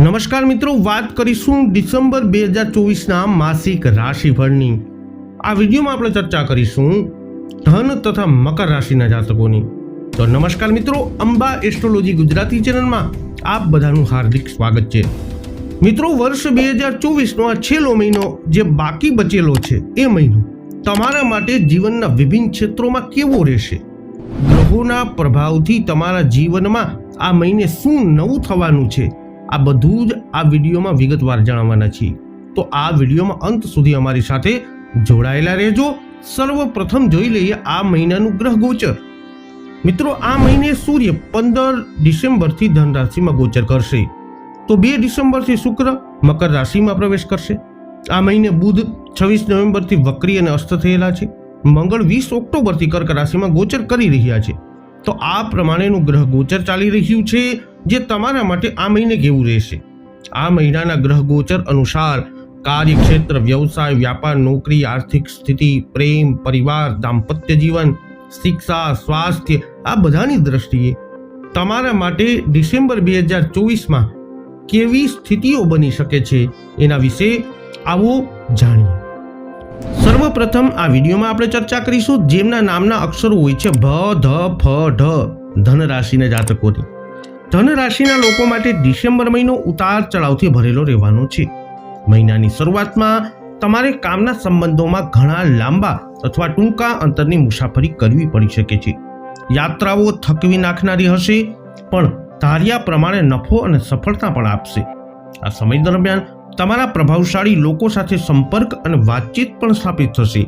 નમસ્કાર મિત્રો, વાત કરીશું ડિસેમ્બર બે હજાર ચોવીસના માસિક રાશિફળની. આ વિડીયોમાં આપણે ચર્ચા કરીશું ધન તથા મકર રાશિના જાતકોની. તો નમસ્કાર મિત્રો, અંબા એસ્ટ્રોલોજી ગુજરાતી ચેનલમાં આપ બધાનું હાર્દિક સ્વાગત છે. મિત્રો, વર્ષ બે હજાર ચોવીસનો આ છેલ્લો મહિનો જે બાકી બચેલો છે એ મહિનો તમારા માટે જીવનના વિભિન્ન ક્ષેત્રોમાં કેવો રહેશે? ગ્રહોના પ્રભાવથી તમારા જીવનમાં આ મહિને શું નવું થવાનું છે? આ બધું જ આ વિડીયોમાં વિગતવાર જણાવવાના છીએ. તો આ વિડીયોમાં અંત સુધી અમારી સાથે જોડાયેલા રહેજો. સર્વપ્રથમ જોઈ લઈએ આ મહિનાનું ગ્રહ ગોચર. મિત્રો, આ મહિને સૂર્ય પંદર ડિસેમ્બરથી ધન રાશિમાં ગોચર કરશે. તો બે ડિસેમ્બરથી શુક્ર, મકર રાશિમાં પ્રવેશ કરશે. આ મહિને બુધ છવ્વીસ નવેમ્બરથી વક્રી અને અસ્ત થયેલા છે. મંગળ વીસ ઓક્ટોબરથી કર્ક રાશિમાં ગોચર કરી રહ્યા છે. તો આ પ્રમાણેનું ગ્રહ ગોચર ચાલી રહ્યું છે. જે તમારા માટે આ મહિને કેવું રહેશે? આ મહિનાના ગ્રહ ગોચર અનુસાર કાર્યક્ષેત્ર, વ્યવસાય, વ્યાપાર, નોકરી, આર્થિક સ્થિતિ, પ્રેમ, પરિવાર, દાંપત્ય જીવન, શિક્ષા, સ્વાસ્થ્ય, આ બધાની દ્રષ્ટિએ તમારા માટે ડિસેમ્બર બે હજાર ચોવીસમાં કેવી સ્થિતિઓ બની શકે છે એના વિશે આવો જાણીએ. સર્વપ્રથમ આ વિડીયોમાં આપણે ચર્ચા કરીશું જેમના નામના અક્ષરો હોય છે ભ, ધ, ફ, ઢ ધન રાશિના જાતકોની ધન રાશિના લોકો માટે ડિસેમ્બર મહિનો ઉતાર ચઢાવથી ભરેલો રહેવાનો છે. મહિનાની શરૂઆતમાં તમારે કામના સંબંધોમાં ઘણા લાંબા અથવા ટૂંકા અંતરની મુસાફરી કરવી પડી શકે છે. યાત્રાઓ થકવી નાખનારી હશે, પણ ધાર્યા પ્રમાણે નફો અને સફળતા પણ આપશે. આ સમય દરમિયાન તમારા પ્રભાવશાળી લોકો સાથે સંપર્ક અને વાતચીત પણ સ્થાપિત થશે.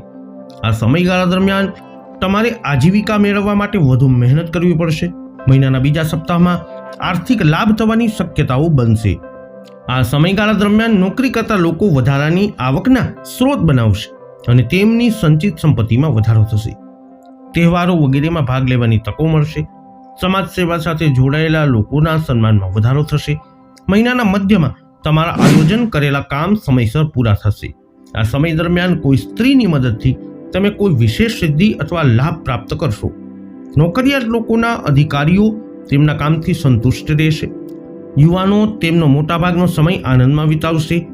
આ સમયગાળા દરમિયાન તમારે આજીવિકા મેળવવા માટે વધુ મહેનત કરવી પડશે. મહિનાના બીજા સપ્તાહમાં આર્થિક લાભ થવાની શક્યતાઓ બનશે. આ સમયગાળા દરમિયાન નોકરી કરતા લોકો વધારાની આવકના સ્ત્રોત બનાવશે અને તેમની સંચિત સંપત્તિમાં વધારો થશે. તહેવારો વગેરેમાં ભાગ લેવાની તકો મળશે. સમાજ સેવા સાથે જોડાયેલા લોકોના સન્માનમાં વધારો થશે. મહિનાના મધ્યમાં તમારા આયોજન કરેલા કામ સમયસર પૂરા થશે. આ સમય દરમિયાન કોઈ સ્ત્રીની મદદથી તમે કોઈ વિશેષ સિદ્ધિ અથવા લાભ પ્રાપ્ત કરશો. નોકરિયાત લોકોના અધિકારીઓ તેમના કામથી સંતુષ્ટ રહેશે. યુવાનો તેમનો મોટાભાગનો સમય આનંદમાં વિતાવશે.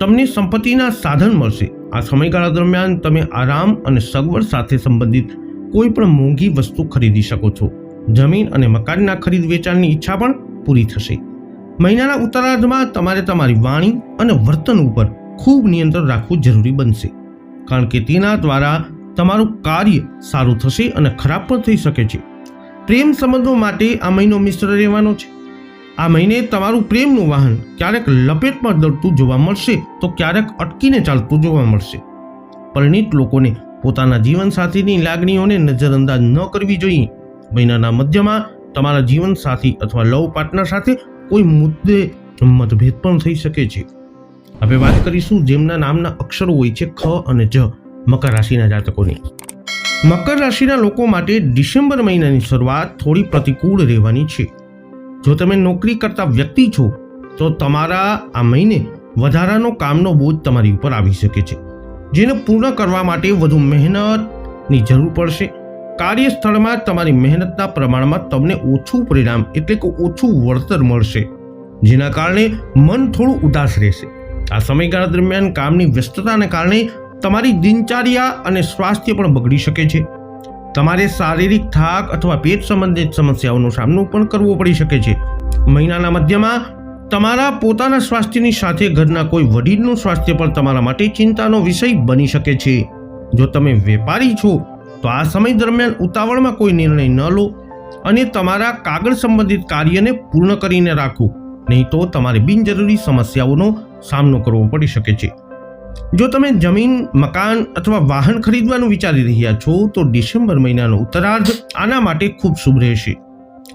તમને સંપત્તિના સાધન મળશે. આ સમયગાળા દરમિયાન તમે આરામ અને સગવડ સાથે સંબંધિત કોઈ પણ મોંઘી વસ્તુ ખરીદી શકો છો. જમીન અને મકાનના ખરીદ વેચાણની ઈચ્છા પણ પૂરી થશે. મહિનાના ઉત્તરાર્ધમાં તમારે તમારી વાણી અને વર્તન ઉપર ખૂબ નિયંત્રણ રાખવું જરૂરી બનશે. કારણ કે તેના દ્વારા તમારું કાર્ય સારું થશે અને ખરાબ પણ થઈ શકે છે. પ્રેમ સંબંધો માટે આ મહિનો મિશ્ર રહેવાનો છે. આ મહિને તમારું પ્રેમનું વાહન ક્યારેક લપેટમાં દળતું જોવા મળશે તો ક્યારેક અટકીને ચાલતું જોવા મળશે. પરિણીત લોકોને પોતાના જીવનસાથીની લાગણીઓને નજરઅંદાજ ન કરવી જોઈએ. મહિનાના મધ્યમાં તમારા જીવનસાથી અથવા લવ પાર્ટનર સાથે કોઈ મુદ્દે મતભેદ પણ થઈ શકે છે. હવે વાત કરીશું જેમના નામના અક્ષરો હોય છે ખ અને જ, મકર રાશિના જાતકોની. મકર રાશિના લોકો માટે ડિસેમ્બર મહિનાની શરૂઆત થોડી પ્રતિકૂળ રહેવાની છે. જો તમે નોકરી કરતા વ્યક્તિ છો, તો તમારા આ મહિને વધારાનો કામનો બોજ તમારી ઉપર આવી શકે છે, જેને પૂર્ણ કરવા માટે વધુ મહેનતની જરૂર પડશે. કાર્યસ્થળમાં તમારી મહેનતના પ્રમાણમાં તમને ઓછું પરિણામ એટલે કે ઓછું વળતર મળશે, જેના કારણે મન થોડું ઉદાસ રહેશે. આ સમયગાળા દરમિયાન કામની વ્યસ્તતાને કારણે તમારી દિનચર્યા અને સ્વાસ્થ્ય પણ બગડી શકે છે. તમારે શારીરિક થાક અથવા પેટ સંબંધિત સમસ્યાઓનો સામનો પણ કરવો પડી શકે છે. મહિનાના મધ્યમાં તમારા પોતાના સ્વાસ્થ્યની સાથે ઘરના કોઈ વડીલનું સ્વાસ્થ્ય પણ તમારા માટે ચિંતાનો વિષય બની શકે છે. જો તમે વેપારી છો, તો આ સમય દરમિયાન ઉતાવળમાં કોઈ નિર્ણય ન લો અને તમારા કાગળ સંબંધિત કાર્યને પૂર્ણ કરીને રાખો. નહીં તો તમારે બિનજરૂરી સમસ્યાઓનો સામનો કરવો પડી શકે છે. જો તમે જમીન, મકાન અથવા વાહન ખરીદવાનું વિચારી રહ્યા છો, તો ડિસેમ્બર મહિનાનો ઉત્તરાર્ધ આના માટે ખૂબ શુભ રહેશે.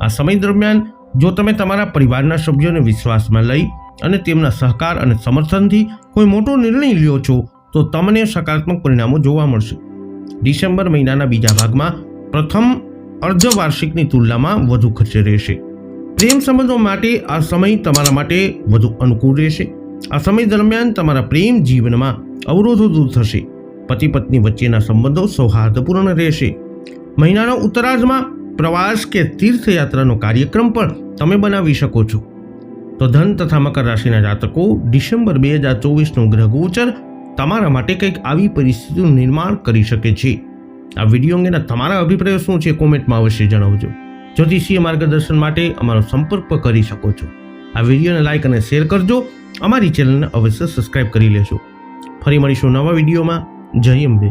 આ સમય દરમિયાન જો તમે તમારા પરિવારના સભ્યોને વિશ્વાસમાં લઈ અને તેમના સહકાર અને સમર્થનથી કોઈ મોટો નિર્ણય લ્યો છો, તો તમને સકારાત્મક પરિણામો જોવા મળશે. ડિસેમ્બર મહિનાના બીજા ભાગમાં પ્રથમ અર્ધવાર્ષિકની તુલનામાં વધુ ખર્ચ રહેશે. પ્રેમ સંબંધો માટે આ સમય તમારા માટે વધુ અનુકૂળ રહેશે. આ સમય દરમિયાન તમારા પ્રેમ જીવનમાં અવરોધો દૂર થશે. પતિ પત્ની વચ્ચેના સંબંધો સૌહાર્દપૂર્ણ રહેશે. મહિનાના ઉત્તરાર્ધમાં પ્રવાસ કે તીર્થયાત્રાનો કાર્યક્રમ પણ તમે બનાવી શકો છો. તો ધન તથા મકર રાશિના જાતકો, ડિસેમ્બર બે હજાર ચોવીસનું ગ્રહ ગોચર તમારા માટે કંઈક આવી પરિસ્થિતિનું નિર્માણ કરી શકે છે. આ વીડિયો અંગેના તમારા અભિપ્રાયો શું છે કોમેન્ટમાં અવશ્ય જણાવજો. જ્યોતિષીય માર્ગદર્શન માટે અમારો સંપર્ક કરી શકો છો. આ વિડીયોને લાઇક અને શેર કરજો. અમારી ચેનલને અવશ્ય સબસ્ક્રાઇબ કરી લેશો ફરી મળીશું નવા વિડીયોમાં. જય અંબે.